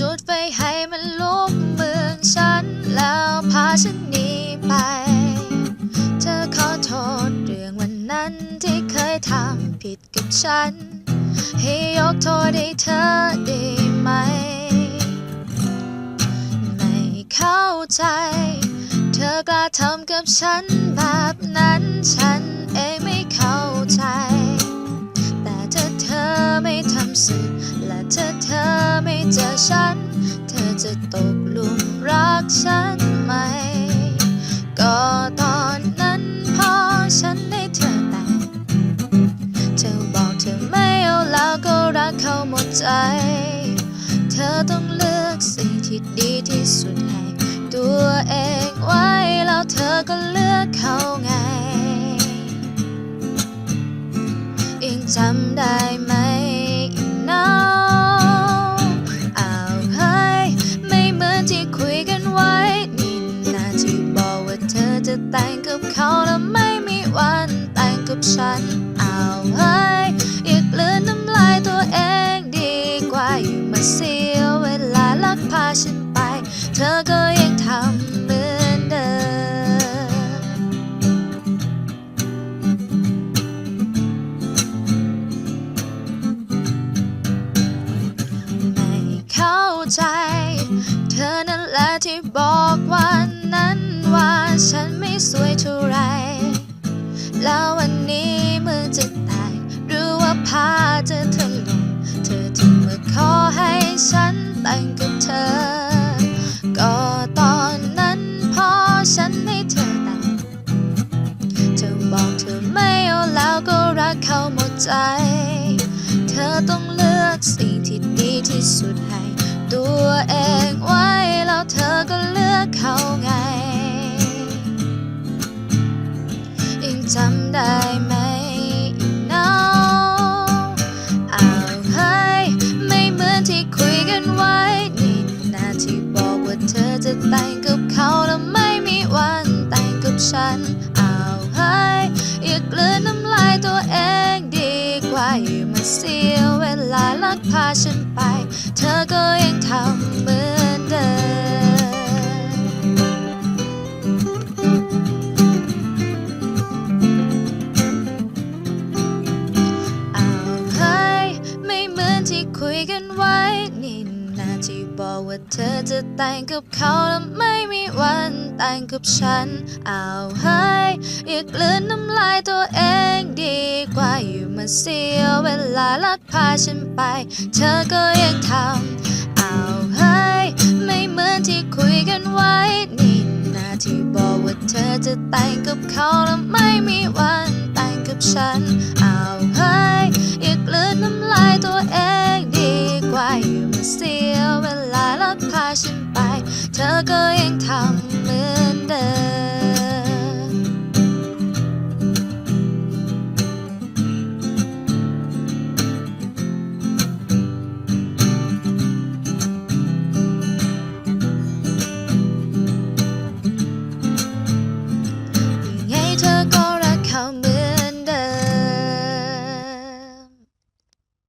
จุดไฟให้มันลุกเมืองฉัน แล้วพาฉันหนีไป เธอขอโทษเรื่องวันนั้นที่เคยทำผิดกับฉัน ให้ยกโทษให้เธอได้ไหม ไม่เข้าใจ เธอกล้าทำกับฉันแบบนั้นฉัน เจอฉัน เธอจะตกหลุมรักฉันไหม ก็ตอนนั้นพอฉันได้เธอแต่งเธอบอกเธอไม่เอาแล้วก็รักเขาหมดใจ เธอต้องเลือกสิ่งที่ดีที่สุดให้ตัวเองไว้ แล้วเธอก็เลือกเขาไงยังจำได้ งกับฉันอ้าเฮ้ยอยากเลือนน้ำลายตัวเองดีกว่าอยู่มาเสียเวลาลักพาฉันไป เธอก็ยังทำเหมือนเดิม ไม่เข้าใจ เธอนั่นแหละที่บอกวันนั้นว่าฉันไม่สวยเท่าไหร แล้ววันนี้มือจะแตกหรือว่าผ้าจะถล่มเธอถึงมาขอให้ฉันแต่งกับเธอ ก็ตอนนั้นพอฉันให้เธอแต่งเธอบอกเธอไม่เอาแล้วก็รักเขาหมดใจ เธอต้องเลือกสิ่งที่ดีที่สุดให้ตัวเองไว้แล้วเธอก็เลือกเขาไง มาเสียเวลาลักพาฉันไป เธอก็ยังทำเหมือนเดิมอ้าวเฮ้ยไม่เหมือนที่คุยกันไว้ นี่นาที่บอกว่าเธอจะแต่งกับเขาแล้วไม่มี แต่งกับฉัน เอาวเฮ้ยอยากลืนน้ำลายตัวเองดีกว่าอยู่มาเสียเวลาลักพาฉันไป เธอก็ยังทำเอาวเฮ้ไม่เหมือนที่คุยกันไว้นี่นาที่บอกว่าเธอจะแต่งกับเขาแล้วไม่มีวันแต่งกับฉัน เอาวเฮ้ยอยากลืนน้ำลายตัวเองดีกว่าอยู่มาเสียเวลาลักพาฉันไป เธอก็ยังทำ